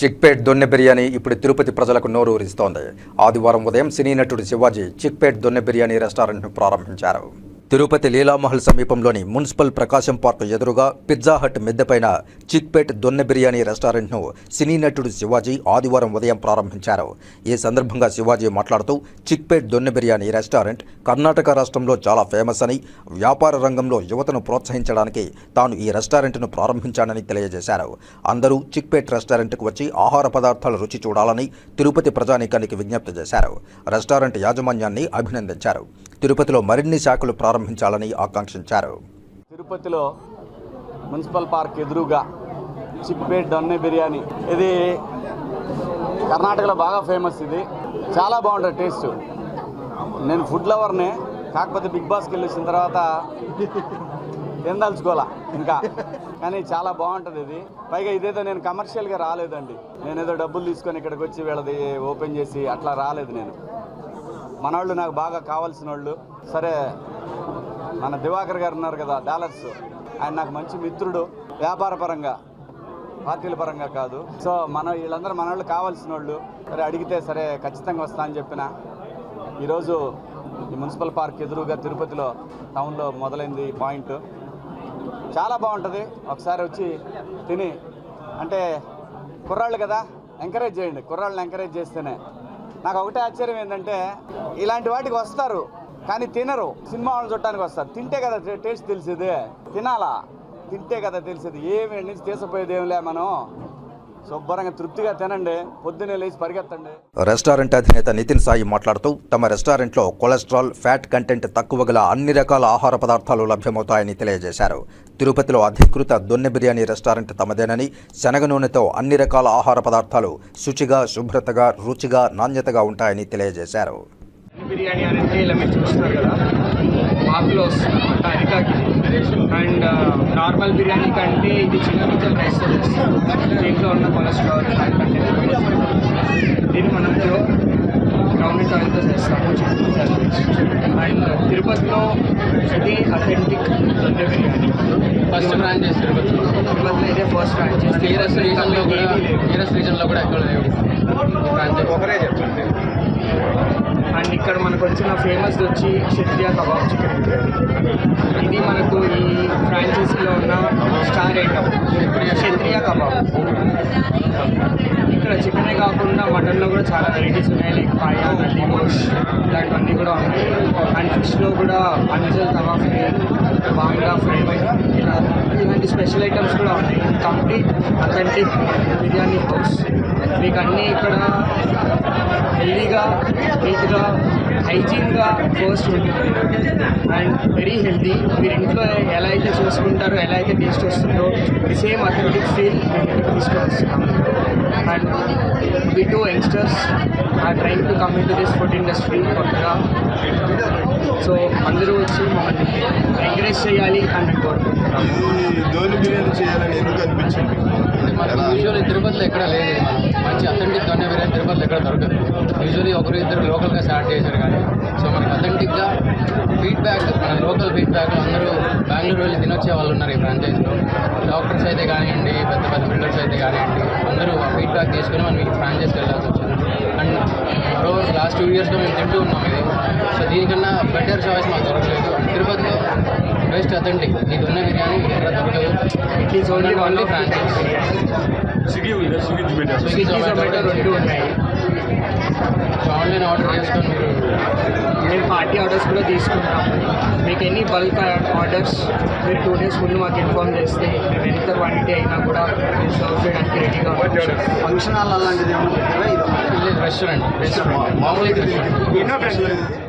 చిక్పేట్ దొన్నె బిర్యానీ ఇప్పుడు తిరుపతి ప్రజలకు నోరు ఊరిస్తోంది. ఆదివారం ఉదయం సినీ నటుడు శివాజీ చిక్పేట్ దొన్నె బిర్యానీ రెస్టారెంట్ను ప్రారంభించారు. తిరుపతి లీలామహల్ సమీపంలోని మున్సిపల్ ప్రకాశం పార్క్ ఎదురుగా పిజ్జా హట్ మిద్దెపైన చిక్పేట్ దొన్నె బిర్యానీ రెస్టారెంట్ను సినీ నటుడు శివాజీ ఆదివారం ఉదయం ప్రారంభించారు. ఈ సందర్భంగా శివాజీ మాట్లాడుతూ చిక్పేట్ దొన్నె బిర్యానీ రెస్టారెంట్ కర్ణాటక రాష్ట్రంలో చాలా ఫేమస్ అని వ్యాపార రంగంలో యువతను ప్రోత్సహించడానికి తాను ఈ రెస్టారెంట్ను ప్రారంభించానని తెలియజేశారు. అందరూ చిక్పేట్ రెస్టారెంట్కు వచ్చి ఆహార పదార్థాల రుచి చూడాలని తిరుపతి ప్రజానీకానికి విజ్ఞప్తి చేశారు. రెస్టారెంట్ యాజమాన్యాన్ని అభినందించారు. తిరుపతిలో మరిన్ని శాఖలు ప్రారంభించాలని ఆకాంక్షించారు. తిరుపతిలో మున్సిపల్ పార్క్ ఎదురుగా చిక్పేట్ దొన్నె బిర్యానీ. ఇది కర్ణాటకలో బాగా ఫేమస్ ఇది. చాలా బాగుంటుంది టేస్ట్. నేను ఫుడ్ లవర్నే కాకపోతే బిగ్ బాస్కి వెళ్ళేసిన తర్వాత తినదలుచుకోవాలా ఇంకా. కానీ చాలా బాగుంటుంది ఇది. పైగా ఇదేదో నేను కమర్షియల్గా రాలేదండి. నేను ఏదో డబ్బులు తీసుకొని ఇక్కడికి వచ్చి వీళ్ళది ఓపెన్ చేసి అట్లా రాలేదు నేను. మనోళ్ళు నాకు బాగా కావాల్సిన వాళ్ళు సరే మన దివాకర్ గారు ఉన్నారు కదా డాలర్స్. ఆయన నాకు మంచి మిత్రుడు వ్యాపార పరంగా పార్టీల పరంగా కాదు. సో మన వీళ్ళందరూ మన వాళ్ళు కావాల్సిన వాళ్ళు సరే అడిగితే సరే ఖచ్చితంగా వస్తా అని చెప్పిన. ఈరోజు ఈ మున్సిపల్ పార్క్ ఎదురుగా తిరుపతిలో టౌన్లో మొదలైంది ఈ పాయింట్. చాలా బాగుంటుంది. ఒకసారి వచ్చి తిని. అంటే కుర్రాళ్ళు కదా ఎంకరేజ్ చేయండి. కుర్రాళ్ళని ఎంకరేజ్ చేస్తేనే. నాకు ఒకటే ఆశ్చర్యం ఏంటంటే ఇలాంటి వాటికి వస్తారు కానీ తినరు. సినిమా వాళ్ళు చూడటానికి వస్తారు. తింటే కదా టేస్ట్ తెలిసేది. తినాలా? తింటే కదా తెలిసేది. ఏమి నుంచి తీసిపోయేది ఏం లే మనం? శుభ్రంగా తృప్తిగా తినండి. పొద్దున్నే లేచి పరిగెత్తండి. రెస్టారెంట్ అధినేత నితిన్ సాయి మాట్లాడుతూ తమ రెస్టారెంట్లో కొలెస్ట్రాల్ ఫ్యాట్ కంటెంట్ తక్కువ గల అన్ని రకాల ఆహార పదార్థాలు లభ్యమవుతాయని తెలియజేశారు. తిరుపతిలో అధికృత దొన్నె బిర్యానీ రెస్టారెంట్ తమదేనని శనగ నూనెతో అన్ని రకాల ఆహార పదార్థాలు శుచిగా శుభ్రతగా రుచిగా నాణ్యతగా ఉంటాయని తెలియజేశారు. బిర్యానీ అనేది ఇలా మీరు చూస్తున్నారు కదా. వస్తుందన్నమాట అరికాకి అండ్ నార్మల్ బిర్యానీ కంటే ఇది చిన్న గింజల రైస్ దీంట్లో ఉన్న కొలెస్ట్రాల్ దీన్ని మనం ప్యూర్ గ్రౌండ్ ఆయిల్తో చేస్తాము. అండ్ తిరుపతిలో ఇది అథెంటిక్ దొండ బిర్యానీ. ఫస్ట్ బ్రాంచెస్ తిరుపతిలో. తిరుపతిలో ఇదే ఫస్ట్ బ్రాంచ్ నియరెస్ట్ రీజన్లో కూడా నియరెస్ట్ రీజన్లో కూడా ఎక్కడ ఒకరే చెప్పండి. అండ్ ఇక్కడ మనకు వచ్చిన ఫేమస్ వచ్చి క్షత్రియ కబాబ్ చికెన్ ఇది మనకు ఈ ఫ్రాంచైజీలో ఉన్న స్టార్ ఐటమ్ క్షత్రియ కబాబ్. ఇక్కడ చికెనే కాకుండా మటన్లో కూడా చాలా వెరైటీస్ ఉన్నాయి లైక్ పాయ నల్లి గోష్ ఇలాంటివన్నీ కూడా ఉన్నాయి. అండ్ ఫిష్లో కూడా అంజల్ తవా ఫ్రై బాంగా ఫ్రై ఇలా ఇలాంటి స్పెషల్ ఐటమ్స్ కూడా ఉన్నాయి. Complete authentic biryani house. మీకు అన్నీ ఇక్కడ హెల్దీగా నీట్గా హైజీన్గా ఫస్ట్ ఉంటుంది. And very healthy. మీరు ఇంట్లో ఎలా అయితే చూసుకుంటారో ఎలా అయితే టేస్ట్ వస్తుందో సేమ్ అథెంటిక్ ఫీల్ మేము తీసుకొని and we two youngsters are trying to come in to this food industry కొత్తగా సో అందరూ వచ్చి మమ్మల్ని ఎంకరేజ్ చేయాలి అని కోరుకుంటున్నాం ధోని బిర్యానీ చేయాలని ఎందుకు అనిపించింది? యూజువల్లీ తిరుపతిలో ఎక్కడ లేదు. మంచి అథెంటిక్ దొన్న బిర్యానీ తిరుపతిలో ఎక్కడ దొరకదు. యూజువల్లీ ఒకరు ఇద్దరు లోకల్గా స్టార్ట్ చేశారు కానీ సో మనకి అథెంటిక్గా ఫీడ్బ్యాక్ మన లోకల్ ఫీడ్బ్యాక్ అందరూ బెంగళూరు వెళ్ళి తినొచ్చే వాళ్ళు ఉన్నారు ఈ ఫ్రాంచైజ్లో డాక్టర్స్ అయితే కానివ్వండి పెద్ద పెద్ద బిల్డర్స్ అయితే కానివ్వండి అందరూ ఆ ఫీడ్బ్యాక్ తీసుకుని మనం ఈ ఫ్రాంచైజ్కి వెళ్ళాల్సి వచ్చింది. అండ్ మరోవర్ లాస్ట్ టూ ఇయర్స్లో మేము తింటూ ఉన్నాం ఇది. సో దీనికన్నా బెటర్ చాయిస్ మాకు దొరకలేదు. అండ్ తిరుపతిలో బెస్ట్ అథెంటిక్ ఇది ఉన్న బిర్యానీ ఎక్కడ దొరకదు. It is only only franchise Swiggy ఉందా స్విగ్గీ జొమాటో స్విగ్గీ జొమాటో రెండు ఉన్నాయి. ఆన్లైన్ ఆర్డర్ చేసుకొని మీరు పార్టీ ఆర్డర్స్ కూడా తీసుకుంటాం మీకు ఎన్ని బల్క్ ఆర్డర్స్ మీరు టూ డేస్ ముందు మాకు ఇన్ఫార్మ్ చేస్తే మేము ఎంత క్వాంటిటీ అయినా కూడా సర్వ్ చేయడానికి రెడీగా ఫంక్షన్ హాల్ అలాంటిది ఏమన్నా రెస్టారెంట్ మామూలుగా